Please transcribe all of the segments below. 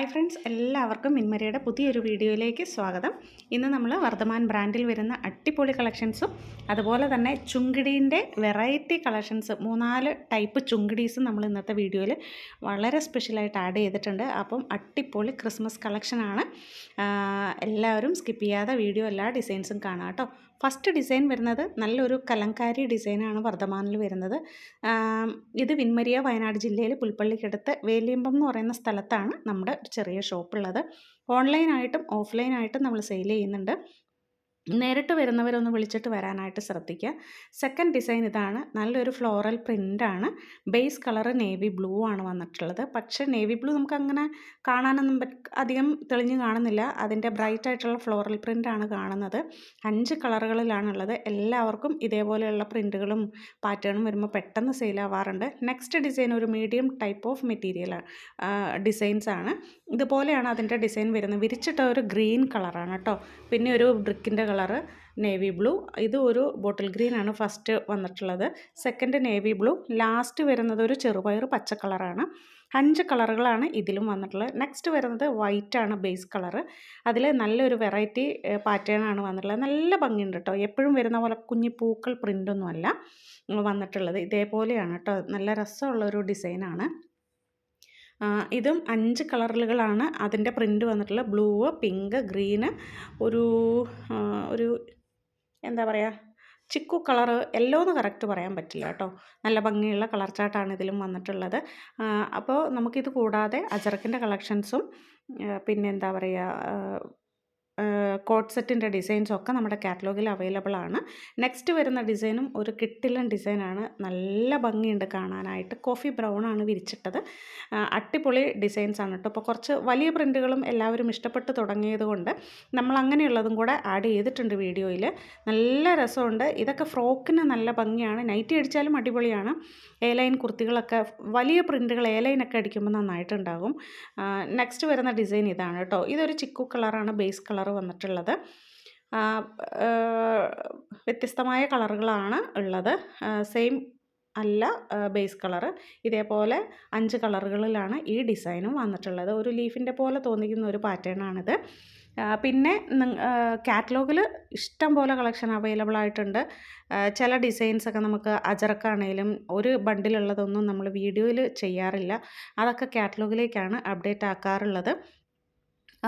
Hi friends എല്ലാവർക്കും മിൻമരയുടെ പുതിയൊരു വീഡിയോയിലേക്ക് സ്വാഗതം. ഇന്ന് നമ്മൾ വർദ്ധമാൻ ബ്രാൻഡിൽ വരുന്ന അട്ടിപ്പൊളി കളക്ഷൻസും അതുപോലെ തന്നെ ചുങ്കിടീന്റെ വെറൈറ്റി കളക്ഷൻസ് മൂന്നാൽ ടൈപ്പ് ചുങ്കിടീസും നമ്മൾ ഇന്നത്തെ വീഡിയോയിൽ വളരെ സ്പെഷ്യലായിട്ട് ആഡ് ചെയ്തിട്ടുണ്ട്. അപ്പം അട്ടിപ്പൊളി ക്രിസ്മസ് കളക്ഷനാണ്. എല്ലാവരും സ്കിപ്പ് ചെയ്യാതെ വീഡിയോ എല്ലാ ഡിസൈൻസും കാണാം കേട്ടോ. ഫസ്റ്റ് ഡിസൈൻ വരുന്നത് നല്ലൊരു കലങ്കാരി ഡിസൈനാണ് വർദ്ധമാനിൽ വരുന്നത്. ഇത് വിൻമരിയ വയനാട് ജില്ലയിൽ പുൽപ്പള്ളിക്കടുത്ത് വേലിയമ്പം എന്ന് പറയുന്ന സ്ഥലത്താണ് നമ്മുടെ ചെറിയ ഷോപ്പുള്ളത്. ഓൺലൈനായിട്ടും ഓഫ്ലൈനായിട്ടും നമ്മൾ സെയിൽ ചെയ്യുന്നുണ്ട്. നേരിട്ട് വരുന്നവരൊന്ന് വിളിച്ചിട്ട് വരാനായിട്ട് ശ്രദ്ധിക്കുക. സെക്കൻഡ് ഡിസൈൻ ഇതാണ്. നല്ലൊരു ഫ്ലോറൽ പ്രിന്റാണ് ബേസ് കളർ നേവി ബ്ലൂ ആണ് വന്നിട്ടുള്ളത്. പക്ഷേ നേവി ബ്ലൂ നമുക്ക് അങ്ങനെ കാണാനൊന്നും അധികം തെളിഞ്ഞ് കാണുന്നില്ല. അതിന്റെ ബ്രൈറ്റ് ആയിട്ടുള്ള ഫ്ലോറൽ പ്രിന്റാണ് കാണുന്നത്. അഞ്ച് കളറുകളിലാണുള്ളത് എല്ലാവർക്കും ഇതേപോലെയുള്ള പ്രിന്റുകളും പാറ്റേണും വരുമ്പോൾ പെട്ടെന്ന് സെയിലാവാറുണ്ട് നെക്സ്റ്റ് ഡിസൈൻ ഒരു medium type of material designs ആണ്. ഇതുപോലെയാണ് അതിന്റെ ഡിസൈൻ വരുന്നത്. വിരിച്ചിട്ട ഒരു ഗ്രീൻ കളറാണ് കേട്ടോ. പിന്നെ ഒരു ബ്രിക്കിന്റെ കളറ് നേവി ബ്ലൂ. ഇത് ഒരു ബോട്ടിൽ ഗ്രീൻ ആണ് ഫസ്റ്റ് വന്നിട്ടുള്ളത്. Second navy blue. ലാസ്റ്റ് വരുന്നത് ഒരു ചെറുപയർ പച്ച കളറാണ്. അഞ്ച് കളറുകളാണ് ഇതിലും വന്നിട്ടുള്ളത്. നെക്സ്റ്റ് വരുന്നത് വൈറ്റ് ആണ് ബേസ് കളറ്. അതിൽ നല്ലൊരു വെറൈറ്റി പാറ്റേൺ ആണ് വന്നിട്ടുള്ളത്. നല്ല ഭംഗിയുണ്ട് കേട്ടോ എപ്പോഴും വരുന്ന പോലെ കുഞ്ഞി പൂക്കൾ പ്രിന്റൊന്നുമല്ല വന്നിട്ടുള്ളത്. ഇതേപോലെയാണ് കേട്ടോ നല്ല രസമുള്ളൊരു ഡിസൈനാണ് ഇതും അഞ്ച് കളറുകളാണ് അതിന്റെ പ്രിന്റ് വന്നിട്ടുള്ളത് ബ്ലൂ പിങ്ക് ഗ്രീന് ഒരു ഒരു എന്താ പറയുക ചിക്കു കളർ യെല്ലോ എന്ന് കറക്റ്റ് പറയാൻ പറ്റില്ല കേട്ടോ. നല്ല ഭംഗിയുള്ള കളർ ചാർട്ടാണ് ഇതിലും വന്നിട്ടുള്ളത്. അപ്പോൾ നമുക്കിത് കൂടാതെ അജറക്കിന്റെ കളക്ഷൻസും പിന്നെന്താ പറയുക കോട്ട് സെറ്റിന്റെ ഡിസൈൻസും ഒക്കെ നമ്മുടെ കാറ്റലോഗിൽ അവൈലബിൾ ആണ്. നെക്സ്റ്റ് വരുന്ന ഡിസൈനും ഒരു കിട്ടിലൻ ഡിസൈനാണ്. നല്ല ഭംഗിയുണ്ട് കാണാനായിട്ട്. കോഫി ബ്രൗൺ ആണ് വിരിച്ചിട്ടത്. അട്ടിപ്പൊളി ഡിസൈൻസ് ആണ് കേട്ടോ. അപ്പോൾ കുറച്ച് വലിയ പ്രിന്റുകളും എല്ലാവരും ഇഷ്ടപ്പെട്ട് തുടങ്ങിയതുകൊണ്ട് നമ്മൾ അങ്ങനെയുള്ളതും കൂടെ ആഡ് ചെയ്തിട്ടുണ്ട് വീഡിയോയിൽ. നല്ല രസമുണ്ട്. ഇതൊക്കെ ഫ്രോക്കിന് നല്ല ഭംഗിയാണ്. നൈറ്റി അടിച്ചാലും അടിപൊളിയാണ്. എ ലൈൻ കുർത്തികളൊക്കെ വലിയ പ്രിന്റുകൾ എ ലൈനൊക്കെ അടിക്കുമ്പോൾ നന്നായിട്ടുണ്ടാകും. നെക്സ്റ്റ് വരുന്ന ഡിസൈൻ ഇതാണ് കേട്ടോ. ഇതൊരു ചിക്കു കളറാണ് ബേസ് കളർ വന്നിട്ടുള്ളത്. വ്യത്യസ്തമായ കളറുകളാണ് ഉള്ളത്. സെയിം അല്ല ബേസ് കളറ്. ഇതേപോലെ അഞ്ച് കളറുകളിലാണ് ഈ ഡിസൈനും വന്നിട്ടുള്ളത്. ഒരു ലീഫിന്റെ പോലെ തോന്നിക്കുന്ന ഒരു പാറ്റേൺ ആണിത് പിന്നെ കാറ്റലോഗിൽ ഇഷ്ടം പോലെ കളക്ഷൻ അവൈലബിൾ ആയിട്ടുണ്ട്. ചില ഡിസൈൻസൊക്കെ നമുക്ക് അജറക്കാണേലും ഒരു ബണ്ടിലുള്ളതൊന്നും നമ്മൾ വീഡിയോയിൽ ചെയ്യാറില്ല. അതൊക്കെ കാറ്റലോഗിലേക്കാണ് അപ്ഡേറ്റ് ആക്കാറുള്ളത്.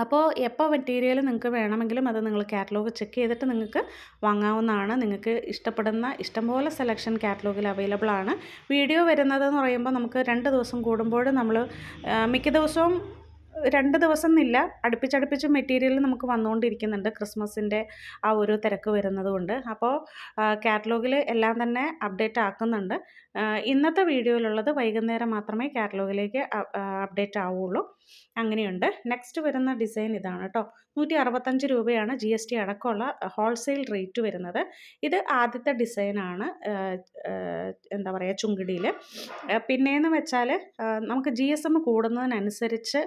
അപ്പോൾ എപ്പോൾ മെറ്റീരിയൽ നിങ്ങൾക്ക് വേണമെങ്കിലും അത് നിങ്ങൾ കാറ്റലോഗ് ചെക്ക് ചെയ്തിട്ട് നിങ്ങൾക്ക് വാങ്ങാവുന്നതാണ്. നിങ്ങൾക്ക് ഇഷ്ടപ്പെടുന്ന ഇഷ്ടംപോലെ സെലക്ഷൻ കാറ്റലോഗിൽ അവൈലബിൾ ആണ്. വീഡിയോ വരുന്നതെന്ന് പറയുമ്പോൾ നമുക്ക് രണ്ട് ദിവസം കൂടുമ്പോൾ നമ്മൾ മിക്ക ദിവസവും രണ്ട് ദിവസം എന്നില്ല അടുപ്പിച്ചടുപ്പിച്ച് മെറ്റീരിയൽ നമുക്ക് വന്നുകൊണ്ടിരിക്കുന്നുണ്ട്. ക്രിസ്മസിന്റെ ആ ഒരു തിരക്ക് വരുന്നതുകൊണ്ട്. അപ്പോൾ കാറ്റലോഗിൽ എല്ലാം തന്നെ അപ്ഡേറ്റ് ആക്കുന്നുണ്ട്. ഇന്നത്തെ വീഡിയോയിലുള്ളത് വൈകുന്നേരം മാത്രമേ കാറ്റലോഗിലേക്ക് അപ്ഡേറ്റ് ആവുള്ളൂ. അങ്ങനെയുണ്ട്. നെക്സ്റ്റ് വരുന്ന ഡിസൈൻ ഇതാണ് കേട്ടോ നൂറ്റി അറുപത്തഞ്ച് രൂപയാണ് ജി എസ് ടി അടക്കമുള്ള ഹോൾസെയിൽ റേറ്റ് വരുന്നത്. ഇത് ആദ്യത്തെ ഡിസൈനാണ് എന്താ പറയുക ചുങ്കിടിയിൽ പിന്നെയെന്ന് വെച്ചാൽ നമുക്ക് ജി എസ് എം കൂടുന്നതിനനുസരിച്ച്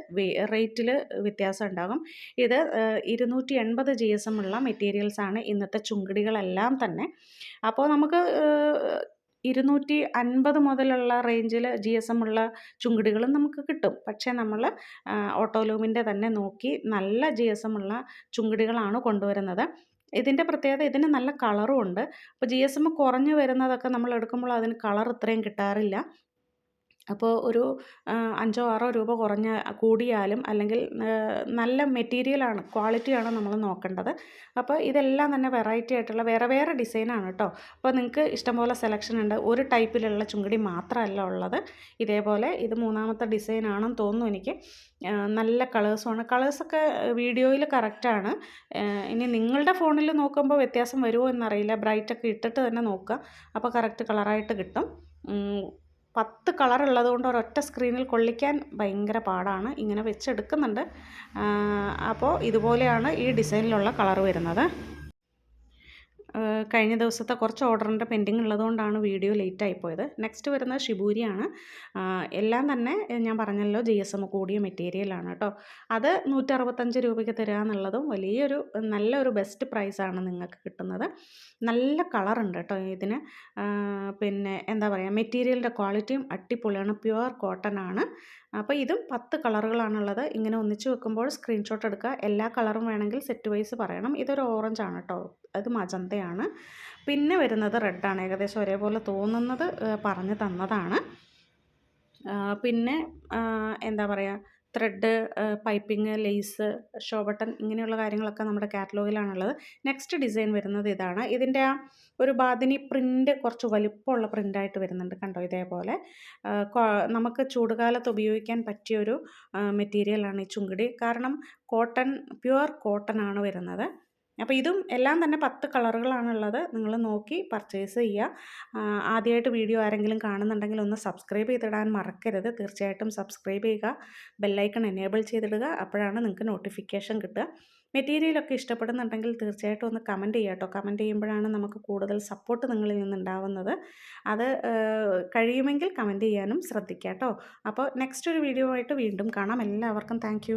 റേറ്റിൽ വ്യത്യാസം ഉണ്ടാകും. ഇത് ഇരുന്നൂറ്റി എൺപത് ജി എസ് എം ഉള്ള മെറ്റീരിയൽസാണ് ഇന്നത്തെ ചുങ്കിടികളെല്ലാം തന്നെ. അപ്പോൾ നമുക്ക് ഇരുന്നൂറ്റി അൻപത് മുതലുള്ള റേഞ്ചിൽ ജി എസ് എം ഉള്ള ചുങ്കിടികളും നമുക്ക് കിട്ടും. പക്ഷേ നമ്മൾ ഓട്ടോലൂമിന്റെ തന്നെ നോക്കി നല്ല ജി എസ് എം ഉള്ള ചുങ്കിടികളാണ് കൊണ്ടുവരുന്നത്. ഇതിന്റെ പ്രത്യേകത ഇതിന് നല്ല കളറും ഉണ്ട്. അപ്പോൾ ജി എസ് എം കുറഞ്ഞു വരുന്നതൊക്കെ നമ്മൾ എടുക്കുമ്പോൾ അതിന് കളർ ഇത്രയും കിട്ടാറില്ല. അപ്പോൾ ഒരു അഞ്ചോ ആറോ രൂപ കുറഞ്ഞ കൂടിയാലും അല്ലെങ്കിൽ നല്ല മെറ്റീരിയലാണ് ക്വാളിറ്റിയാണ് നമ്മൾ നോക്കേണ്ടത്. അപ്പോൾ ഇതെല്ലാം തന്നെ വെറൈറ്റി ആയിട്ടുള്ള വേറെ വേറെ ഡിസൈനാണ് കേട്ടോ അപ്പോൾ നിങ്ങൾക്ക് ഇഷ്ടംപോലെ സെലക്ഷൻ ഉണ്ട്. ഒരു ടൈപ്പിലുള്ള ചുങ്കടി മാത്രമല്ല ഉള്ളത്. ഇതേപോലെ ഇത് മൂന്നാമത്തെ ഡിസൈനാണെന്ന് തോന്നുന്നു എനിക്ക്. നല്ല കളേഴ്സുമാണ് കളേഴ്സൊക്കെ വീഡിയോയിൽ കറക്റ്റാണ് ഇനി നിങ്ങളുടെ ഫോണിൽ നോക്കുമ്പോൾ വ്യത്യാസം വരുമോ എന്നറിയില്ല. ബ്രൈറ്റൊക്കെ ഇട്ടിട്ട് തന്നെ നോക്കുക. അപ്പോൾ കറക്റ്റ് കളറായിട്ട് കിട്ടും. പത്ത് കളർ ഉള്ളത് കൊണ്ട് ഒരൊറ്റ സ്ക്രീനിൽ കൊള്ളിക്കാൻ ഭയങ്കര പാടാണ്. ഇങ്ങനെ വെച്ചെടുക്കുന്നുണ്ട്. അപ്പോൾ ഇതുപോലെയാണ് ഈ ഡിസൈനിലുള്ള കളർ വരുന്നത്. കഴിഞ്ഞ ദിവസത്തെ കുറച്ച് ഓർഡറിന്റെ പെൻഡിങ് ഉള്ളതുകൊണ്ടാണ് വീഡിയോ ലേറ്റ് ആയിപ്പോയത് നെക്സ്റ്റ് വരുന്നത് ഷിബൂരിയാണ്. എല്ലാം തന്നെ ഞാൻ പറഞ്ഞല്ലോ ജി എസ് എം കൂടിയ മെറ്റീരിയലാണ് കേട്ടോ അത് നൂറ്ററുപത്തഞ്ച് രൂപയ്ക്ക് തരിക എന്നുള്ളതും വലിയൊരു നല്ലൊരു ബെസ്റ്റ് പ്രൈസാണ് നിങ്ങൾക്ക് കിട്ടുന്നത്. നല്ല കളറുണ്ട് കേട്ടോ ഇതിന്. പിന്നെ എന്താ പറയുക മെറ്റീരിയലിന്റെ ക്വാളിറ്റിയും അടിപൊളിയാണ്. പ്യുവർ കോട്ടൺ ആണ് അപ്പോൾ ഇതും പത്ത് കളറുകളാണുള്ളത്. ഇങ്ങനെ ഒന്നിച്ച് വെക്കുമ്പോൾ സ്ക്രീൻഷോട്ട് എടുക്കുക. എല്ലാ കളറും വേണമെങ്കിൽ സെറ്റ് വൈസ് പറയണം. ഇതൊരു ഓറഞ്ച് ആണ് കേട്ടോ. അത് മജന്തയാണ്. പിന്നെ വരുന്നത് റെഡാണ്. ഏകദേശം ഒരേപോലെ തോന്നുന്നത് പറഞ്ഞു തന്നതാണ്. പിന്നെ എന്താ പറയുക thread piping lace show button ഇങ്ങനെയുള്ള കാര്യങ്ങളൊക്കെ നമ്മുടെ കാറ്റലോഗിലാണുള്ളത് നെക്സ്റ്റ് ഡിസൈൻ വരുന്നത് ഇതാണ്. ഇതിന്റെ ആ ഒരു ബാദിനി പ്രിന്റ് കുറച്ച് വലിപ്പമുള്ള പ്രിന്റായിട്ട് വരുന്നുണ്ട് കണ്ടോ ഇതേപോലെ. നമുക്ക് ചൂടുകാലത്ത് ഉപയോഗിക്കാൻ പറ്റിയൊരു മെറ്റീരിയലാണ് ഈ ചുങ്കിടി. കാരണം കോട്ടൺ പ്യുവർ കോട്ടൺ ആണ് വരുന്നത്. അപ്പോൾ ഇതും എല്ലാം തന്നെ പത്ത് കളറുകളാണുള്ളത്. നിങ്ങൾ നോക്കി പർച്ചേസ് ചെയ്യുക ആദ്യമായിട്ട് വീഡിയോ ആരെങ്കിലും കാണുന്നുണ്ടെങ്കിൽ ഒന്ന് സബ്സ്ക്രൈബ് ചെയ്തിടാൻ മറക്കരുത്. തീർച്ചയായിട്ടും സബ്സ്ക്രൈബ് ചെയ്യുക. ബെല്ലൈക്കൺ എനേബിൾ ചെയ്തിടുക. അപ്പോഴാണ് നിങ്ങൾക്ക് നോട്ടിഫിക്കേഷൻ കിട്ടുക. മെറ്റീരിയലൊക്കെ ഇഷ്ടപ്പെടുന്നുണ്ടെങ്കിൽ തീർച്ചയായിട്ടും ഒന്ന് കമന്റ് ചെയ്യുക കേട്ടോ. കമന്റ് ചെയ്യുമ്പോഴാണ് നമുക്ക് കൂടുതൽ സപ്പോർട്ട് നിങ്ങളിൽ നിന്നുണ്ടാവുന്നത്. അത് കഴിയുമെങ്കിൽ കമന്റ് ചെയ്യാനും ശ്രദ്ധിക്കുക കേട്ടോ. അപ്പോൾ നെക്സ്റ്റ് ഒരു വീഡിയോ ആയിട്ട് വീണ്ടും കാണാം. എല്ലാവർക്കും താങ്ക്